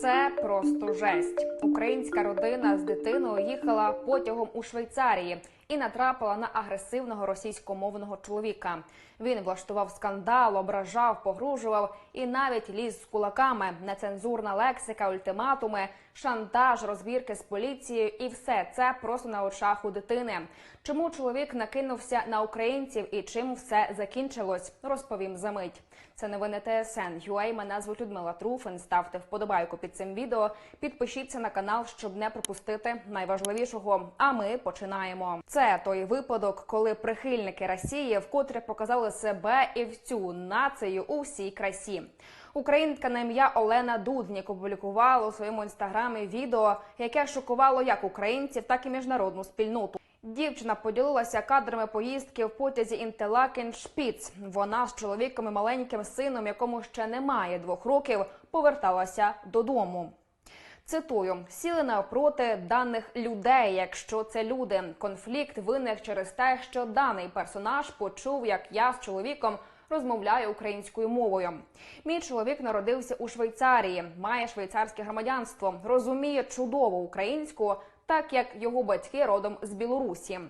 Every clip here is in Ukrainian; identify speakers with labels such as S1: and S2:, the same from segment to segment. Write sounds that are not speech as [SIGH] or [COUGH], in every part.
S1: Це просто жесть. Українська родина з дитиною їхала потягом у Швейцарії і натрапила на агресивного російськомовного чоловіка. Він влаштував скандал, ображав, погрожував і навіть ліз з кулаками. Нецензурна лексика, ультиматуми, шантаж, розбірки з поліцією, і все це просто на очах у дитини. Чому чоловік накинувся на українців і чим все закінчилось? Розповім за мить. Це новини ТСН. UA. Мене звуть Людмила Труфин. Ставте вподобайку під цим відео. Підпишіться на канал, щоб не пропустити найважливішого. А ми починаємо. Це той випадок, коли прихильники Росії вкотре показали себе і всю націю у всій красі. Українка на ім'я Олена Дуднік опублікувала у своєму інстаграмі відео, яке шокувало як українців, так і міжнародну спільноту. Дівчина поділилася кадрами поїздки в потязі Інтелакен Шпіц. Вона з чоловіком і маленьким сином, якому ще немає двох років, поверталася додому. Цитую: сіли навпроти даних людей, якщо це люди. Конфлікт виник через те, що даний персонаж почув, як я з чоловіком розмовляю українською мовою. Мій чоловік народився у Швейцарії, має швейцарське громадянство, розуміє чудово українську, так як його батьки родом з Білорусі.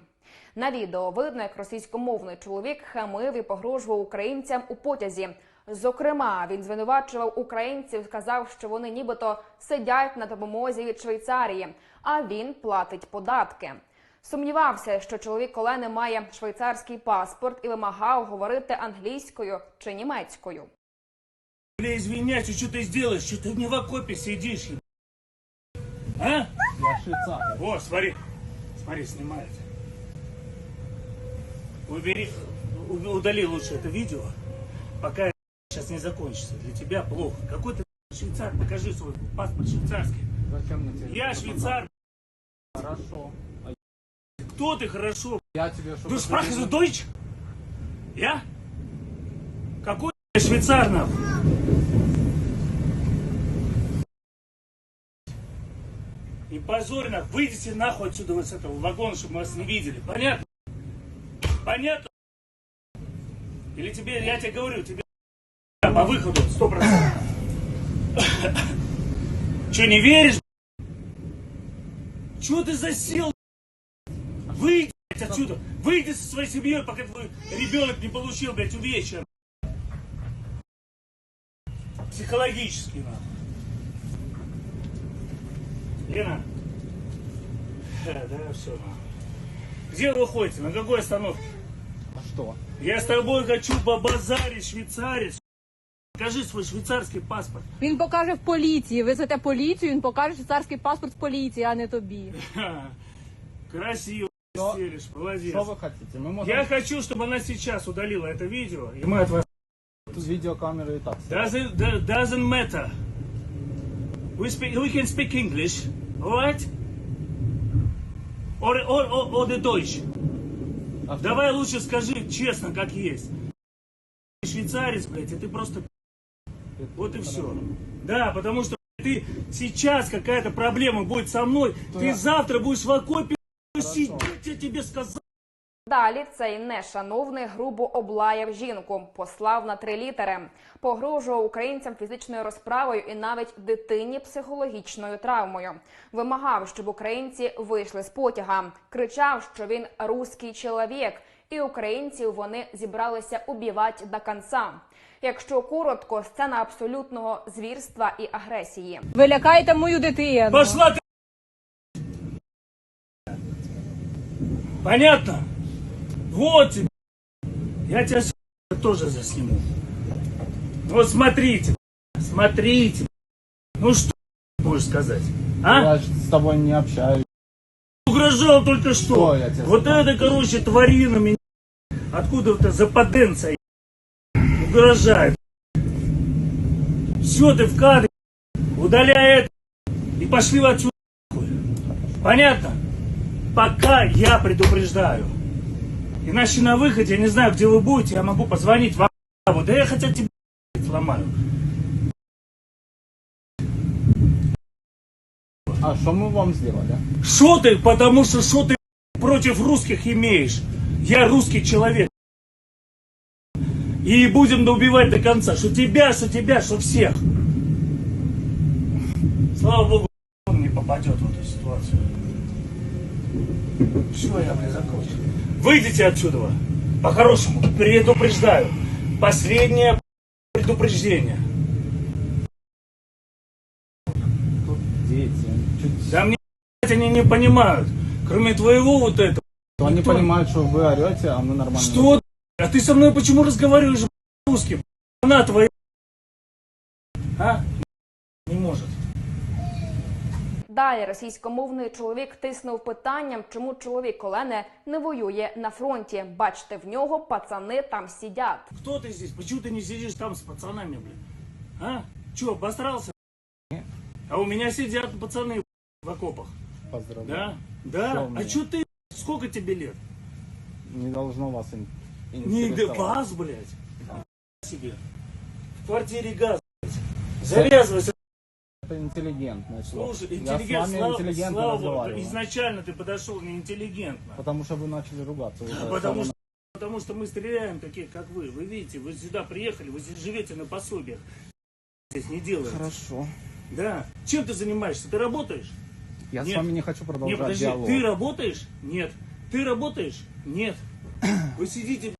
S1: На відео видно, як російськомовний чоловік хамив і погрожував українцям у потязі. Зокрема, він звинувачував українців, сказав, що вони нібито сидять на допомозі від Швейцарії, а він платить податки. Сумнівався, що чоловік Олени має швейцарський паспорт і вимагав говорити англійською чи німецькою.
S2: Бля, извиняйся, что ты сделаешь? Что ты не в окопе сидишь? еб- А?
S3: Я швейцар.
S2: О, смотри. Смотри, снимает. Убери, у- удали лучше это видео, пока сейчас не закончится. Для тебя плохо. Какой ты швейцар? Покажи свой паспорт швейцарский.
S3: Зачем мне тебе?
S2: Я швейцар.
S3: Хорошо. А
S2: Кто ты хорошо?
S3: я тебе что?
S2: Du sprachst du Deutsch? Я? Какой ты швейцар нахуй? Не позорь нахуй, выйдите нахуй отсюда вот с этого вагона, чтобы мы вас не видели. Понятно? Понятно? Или тебе, я тебе говорю, тебе по выходу, сто процентов. Че, не веришь? Чего ты засел? Выйди блядь, отсюда! Выйди со своей семьей, пока твой ребенок не получил, блядь, увечья. Психологически, нахуй. Лена? Да, все. Где вы ходите? На какой остановке?
S3: А что?
S2: Я с тобой хочу побазарить, швейцарец. Покажи свой швейцарский паспорт.
S4: Він покаже в поліції. Везете поліцію, він покаже швейцарський паспорт в поліції, а не тобі.
S2: Ха, [LAUGHS] Красиво
S3: Что?
S2: стелишь, молодец.
S3: Что вы хотите? Мы можем
S2: Я хочу, чтобы она сейчас удалила это видео, и мы от вас
S3: видеокамеры и так.
S2: Doesn't do- doesn't matter. We speak. We can speak English, all right? Or or or, or the Deutsch.
S3: А что?
S2: Давай лучше скажи честно, как есть. Ты Швейцарец, блядь, и ты просто. Вот и все. Да, потому что ты сейчас какая-то проблема будет со мной, ты завтра будешь в окопе сидеть, я тебе сказал.
S1: Далі цей нешановний грубо облаяв жінку, послав на три літери, погрожував українцям фізичною розправою і навіть дитині психологічною травмою. Вимагав, щоб українці вийшли з потяга. Кричав, що він руський чоловік, і українців вони зібралися убивати до кінця. Якщо коротко, сцена абсолютного звірства і агресії.
S4: Ви лякаєте мою дитину.
S2: Пошла ты! Понятно? Вот тебе. Я тебя с***, тоже засниму. Вот смотрите, смотрите. Ну что можешь сказать? А?
S3: Я ж с тобой не общаюсь.
S2: Угрожал только что.
S3: Тебе
S2: вот это, короче, тварина меня. Откуда-то западенция угрожает. Все, ты в кадре. Удаляй это. И пошли вы отсюда. Понятно? Пока я предупреждаю. Иначе на выходе, я не знаю, где вы будете, я могу позвонить вам. Да я хотя тебе сломаю.
S3: А что мы вам сделали?
S2: Что ты? Потому что что ты против русских имеешь? Я русский человек. И будем добивать до конца. Что тебя, что тебя, что всех. Слава богу, он не попадет в эту ситуацию. Все, я, блин, закончил. Выйдите отсюда, по-хорошему, предупреждаю. Последнее предупреждение.
S3: Тут дети. Чуть...
S2: Да мне блядь, они не понимают. Кроме твоего вот этого.
S3: Они
S2: никто-
S3: понимают, что вы орете, а мы нормально.
S2: Что? А ты со мной почему разговариваешь блядь, русским? Она твоя. А? Не может.
S1: Далі російськомовний чоловік тиснув питанням, чому чоловік Олени не воює на фронті. Бачите, в нього пацани там сидять.
S2: Кто ты здесь? Почему ты не сидишь там с пацанами, блин? А? Че, обосрался? А у меня сидят пацаны В окопах.
S3: Поздравляю.
S2: Да? Да?
S3: Что у
S2: А че ты? Сколько тебе лет?
S3: Не должно вас
S2: Не газ, блядь. себе. В квартире газ, блядь. Завязывайся.
S3: Это интеллигентное слово.
S2: Слушай,
S3: Я с
S2: интеллигент,
S3: вами
S2: слава,
S3: интеллигентно
S2: слава изначально ты подошел неинтеллигентно.
S3: Потому что вы начали ругаться. уже
S2: Потому что, потому что мы стреляем таких, как вы. Вы видите, вы сюда приехали, вы здесь живете на пособиях. Здесь не делаете.
S3: Хорошо.
S2: Да. Чем ты занимаешься? Ты работаешь?
S3: Я
S2: Нет.
S3: с вами не хочу продолжать
S2: подожди,
S3: диалог.
S2: ты работаешь? Нет. Ты работаешь? Нет. [CLEARS THROAT] Вы сидите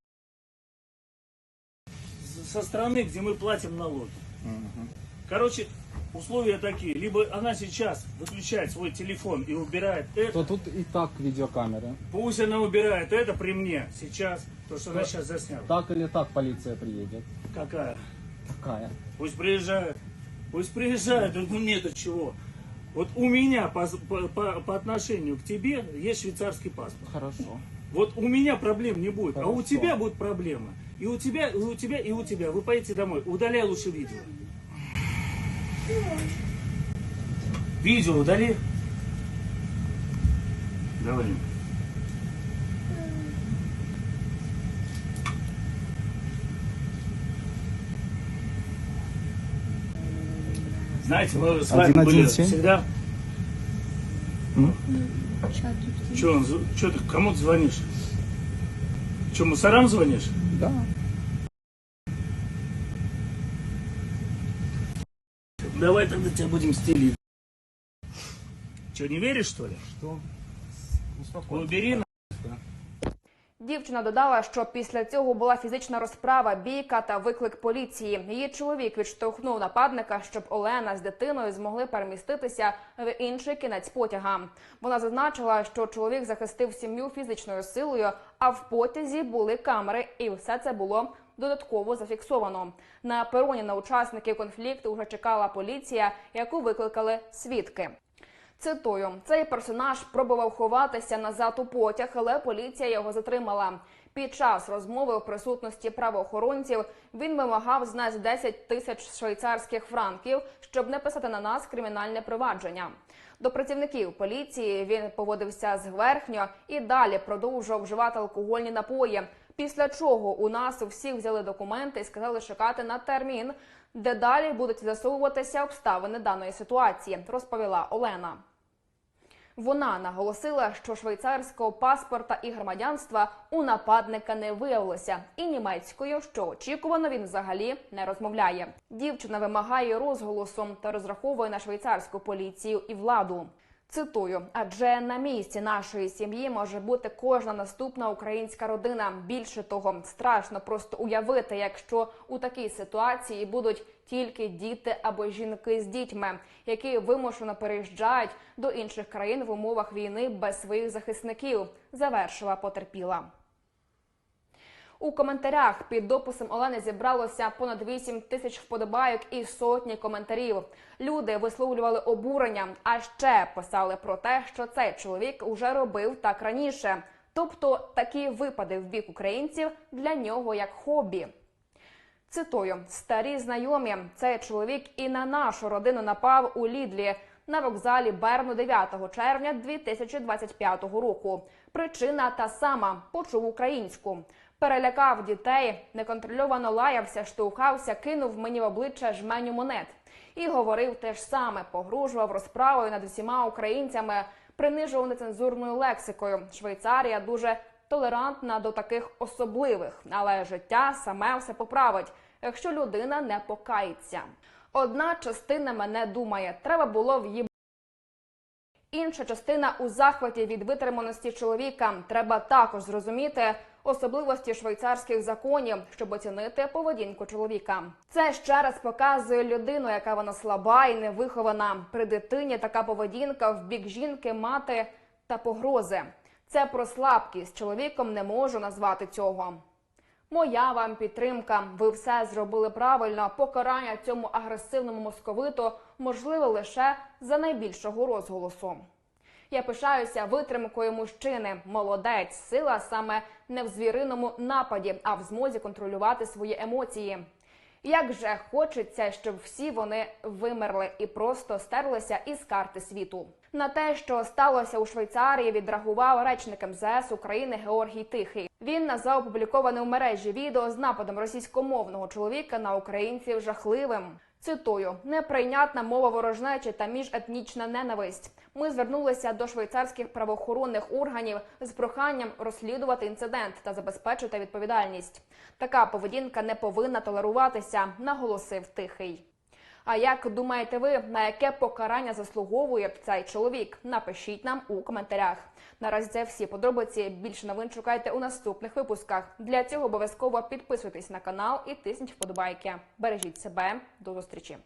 S2: со стороны, где мы платим налоги.
S3: Мгм.
S2: Короче, условия такие. Либо она сейчас выключает свой телефон и убирает это.
S3: То тут и так видеокамеры.
S2: Пусть она убирает это при мне сейчас. То, что она сейчас засняла.
S3: Так или так полиция приедет.
S2: Какая?
S3: Такая.
S2: Пусть приезжает. Пусть приезжает. Ну мне-то чего? Вот у меня по, по- по- отношению к тебе есть швейцарский паспорт.
S3: Хорошо.
S2: Вот у меня проблем не будет, а у
S3: Хорошо.
S2: тебя будет проблема. И у тебя, и у тебя, и у тебя. Вы поедете домой. Удаляй лучше видео. Видео удали. Давай. Знаете, мы с вами
S3: Один,
S2: были
S3: один, семь.
S2: всегда.
S3: М?
S2: Че, че ты кому ты звонишь? Че, мусорам звонишь?
S3: Да.
S2: Давай тогда тебя будем стелить. Че, не веришь, что ли?
S3: Что? Успокойтесь.
S2: Убери на...
S1: Дівчина додала, що після цього була фізична розправа, бійка та виклик поліції. Її чоловік відштовхнув нападника, щоб Олена з дитиною змогли переміститися в інший кінець потяга. Вона зазначила, що чоловік захистив сім'ю фізичною силою, а в потязі були камери, і все це було додатково зафіксовано. На пероні на учасників конфлікту вже чекала поліція, яку викликали свідки. Цитую, цей персонаж пробував ховатися назад у потяг, але поліція його затримала. Під час розмови в присутності правоохоронців він вимагав з нас 10 тисяч швейцарських франків, щоб не писати на нас кримінальне провадження. До працівників поліції він поводився зверхньо і далі продовжував вживати алкогольні напої. Після чого у нас у всіх взяли документи і сказали чекати на термін, де далі будуть з'ясовуватися обставини даної ситуації, розповіла Олена. Вона наголосила, що швейцарського паспорта і громадянства у нападника не виявилося, і німецькою, що очікувано, він взагалі не розмовляє. Дівчина вимагає розголосом та розраховує на швейцарську поліцію і владу. Цитую, адже на місці нашої сім'ї може бути кожна наступна українська родина. Більше того, страшно просто уявити, якщо у такій ситуації будуть тільки діти або жінки з дітьми, які вимушено переїжджають до інших країн в умовах війни без своїх захисників. Завершила потерпіла. У коментарях під дописом Олени зібралося понад 8 тисяч вподобайок і сотні коментарів. Люди висловлювали обурення, а ще писали про те, що цей чоловік уже робив так раніше. Тобто такі випади в бік українців для нього як хобі. Цитую: старі знайомі, цей чоловік і на нашу родину напав у Лідлі на вокзалі Берну 9 червня 2025 року. Причина та сама почув українську. Перелякав дітей, неконтрольовано лаявся, штовхався, кинув мені в обличчя жменю монет і говорив те ж саме, погрожував розправою над усіма українцями, принижував нецензурною лексикою. Швейцарія дуже толерантна до таких особливих, але життя саме все поправить, якщо людина не покається. Одна частина мене думає, треба було в'їб. Інша частина у захваті від витриманості чоловіка. Треба також зрозуміти особливості швейцарських законів, щоб оцінити поведінку чоловіка. Це ще раз показує людину, яка вона слаба і невихована. При дитині така поведінка в бік жінки, мати та погрози. Це про слабкість. Чоловіком не можу назвати цього. Моя вам підтримка. Ви все зробили правильно. Покарання цьому агресивному московиту можливе лише за найбільшого розголосу. Я пишаюся витримкою мужчини. Молодець, сила саме не в звіриному нападі, а в змозі контролювати свої емоції. Як же хочеться, щоб всі вони вимерли і просто стерлися із карти світу. На те, що сталося у Швейцарії, відреагував речник МЗС України Георгій Тихий. Він назвав опубліковане у мережі відео з нападом російськомовного чоловіка на українців жахливим. Цитую: неприйнятна мова ворожнечі та міжетнічна ненависть. Ми звернулися до швейцарських правоохоронних органів з проханням розслідувати інцидент та забезпечити відповідальність. Така поведінка не повинна толеруватися, наголосив тихий. А як думаєте ви, на яке покарання заслуговує цей чоловік? Напишіть нам у коментарях. Наразі це всі подробиці. Більше новин шукайте у наступних випусках. Для цього обов'язково підписуйтесь на канал і тисніть вподобайки. Бережіть себе. До зустрічі.